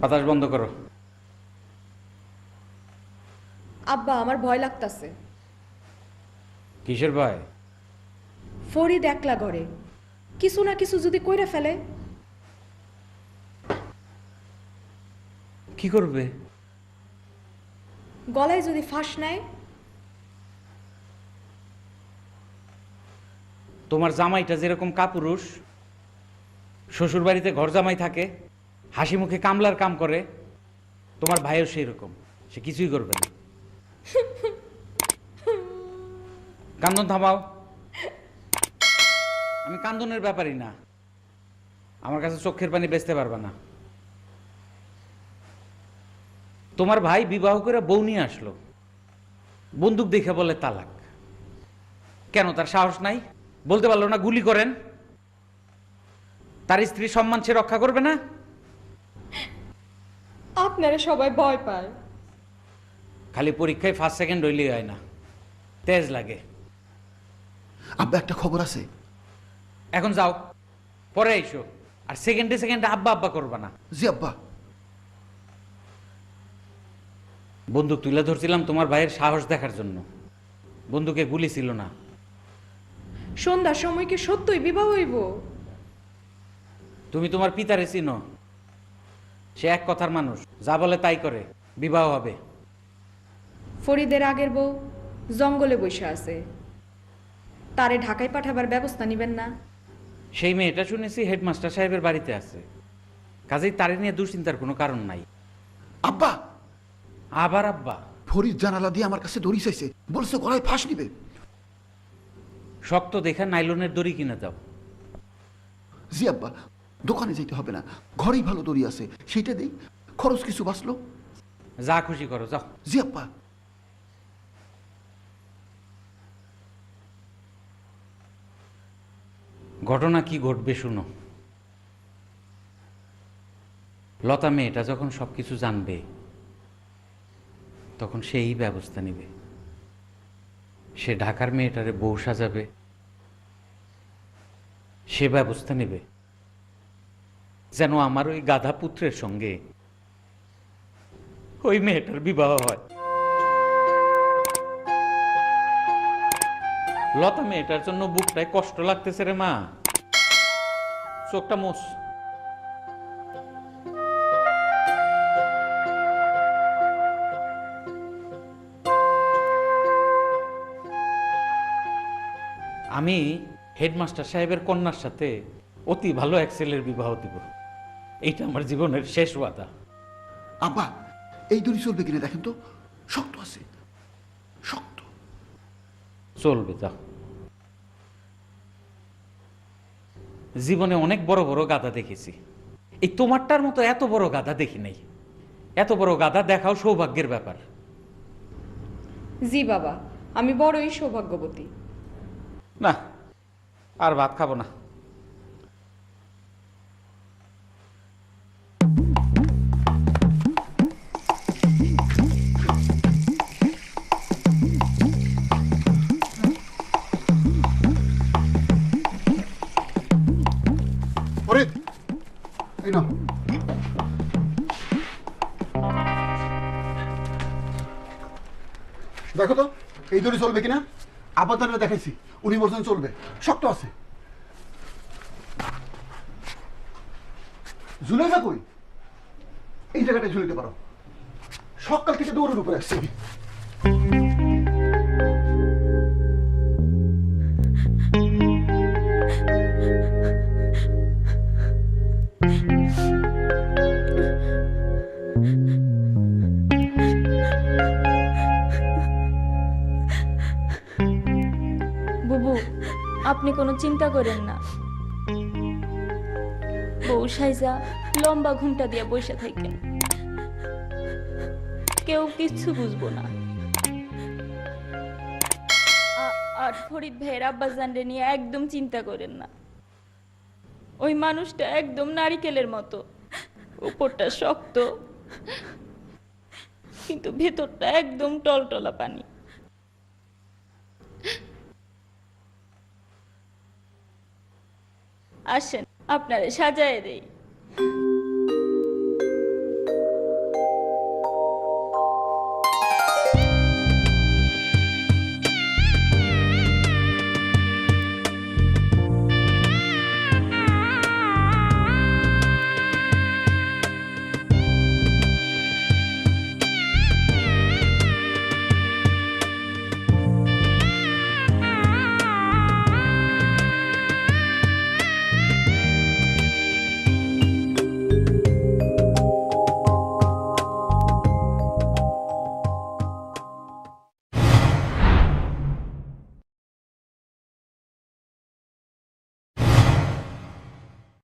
বাতাস বন্ধ করো। আব্বা আমার ভয় লাগতাছে। কিসের ভয়? ফরিদ একলা ঘরে। কিছু না কিছু যদি কইরা ফেলে। কি করবে? গলায় যদি ফাঁস নেয়। তোমার জামাইটা যেরকম কাপুরুষ শ্বশুর বাড়িতে ঘর জামাই থাকে হাসি মুখে কামলার কাম করে, তোমার ভাইও সেই রকম সে কিছুই করবে না। কান্দন থামাও। আমি কান্দনের ব্যাপারই না। আমার কাছে চোখের পানি বেচতে পারবে না। তোমার ভাই বিবাহ করে বউ নিয়ে আসলো। বন্দুক দেখে বলে তালাক। কেন, তার সাহস নাই? বলতে পারল না, গুলি করেন। তার স্ত্রী সম্মান সে রক্ষা করবে না? আপনারা সবাই ভয় পায়। খালি পরীক্ষায় ফার্স্ট সেকেন্ড হইলেই হয় না। তেজ লাগে। আব্বা একটা খবর আছে? এখন যাও। পরে এসো আর সেকেন্ডে সেকেন্ডে আব্বা আব্বা করবা না। জি আব্বা। বন্দুক তুলে ধরছিলাম তোমার ভাইয়ের সাহস দেখার জন্য। বন্দুকে গুলি ছিল না। সন্ধ্যার সময় কি সত্যই বিবাহ হইব। তুমি তোমার পিতারে চিনো। সে এক কথার মানুষ। যা বলে তাই করে। বিবাহ হবে। ফরিদের আগের বউ জঙ্গলে বসে আছে। তারে ঢাকায় পাঠাবার ব্যবস্থা নিবেন না। সেই মেয়েটা শুনেছি হেডমাস্টার সাহেবের বাড়িতে আছে। কাজেই তারে নিয়ে দুশ্চিন্তার কোনো কারণ নাই। আব্বা! আবার আব্বা। ফরিদ জানালা দিয়ে আমার কাছে দড়ি চাইছে। বলছে গলায় ফাঁস নিবে শক্ত দেখে নাইলনের দড়ি কিনে দাও। জি আব্বা। দোকানে যেতে হবে না। ঘরেই ভালো দড়ি আছে সেইটা দেই। খরচ কিছু বাঁচলো? যা খুশি করো যাও। জি আব্বা। ঘটনা কি ঘটবে শুনো। লতা মেয়েটা যখন সব কিছু জানবে তখন সেই ব্যবস্থা নেবে। সে ঢাকার মেয়েটারে বউ সাজাবে। সে ব্যবস্থা নেবে। যেন আমার ওই গাধা পুত্রের সঙ্গে ওই মেয়েটার বিবাহ হয়। লতা মেয়েটার জন্য বুকটায় কষ্ট লাগতেছে রে মা। চোখটা মোস আমি হেডমাস্টার সাহেবের কন্যার সাথে অতি ভালো এক ছেলের বিবাহ দিব। এইটা আমার জীবনের শেষ ওয়াদা। আব্বা এই দড়ি চলবে কিনা দেখেন তো। শক্ত আছে। শক্ত। চলবে যাও জীবনে অনেক বড় বড় গাদা দেখেছি। এই তোমারটার মতো এত বড় গাদা দেখি নাই। এত বড় গাদা দেখাও সৌভাগ্যের ব্যাপার। জি বাবা আমি বড়ই সৌভাগ্যবতী। না আর ভাত খাব না। দেখো তো, এই দড়ি চলবে কিনা? আপাতত দেখাইছি, উনি বলছেন চলবে। শক্ত আছে। ঝুলাইবা কই? এই জায়গাটায় ঝুলিতে পারো। সকাল থেকে দৌড়ের উপরে আসছে। বুবু, আপনি কোনো চিন্তা করেন না। বউ সাইজা, লম্বা ঘুমটা দিয়ে বসে থাকেন। কেউ কিচ্ছু বুঝব না। আর ফরিদ ভাইয়ের আব্বাজানরে নিয়ে একদম চিন্তা করেন না। ওই মানুষটা একদম নারিকেলের মতো। উপরটা শক্ত। কিন্তু ভেতরটা একদম টলটলা পানি। আসেন আপনারে সাজায় দেই।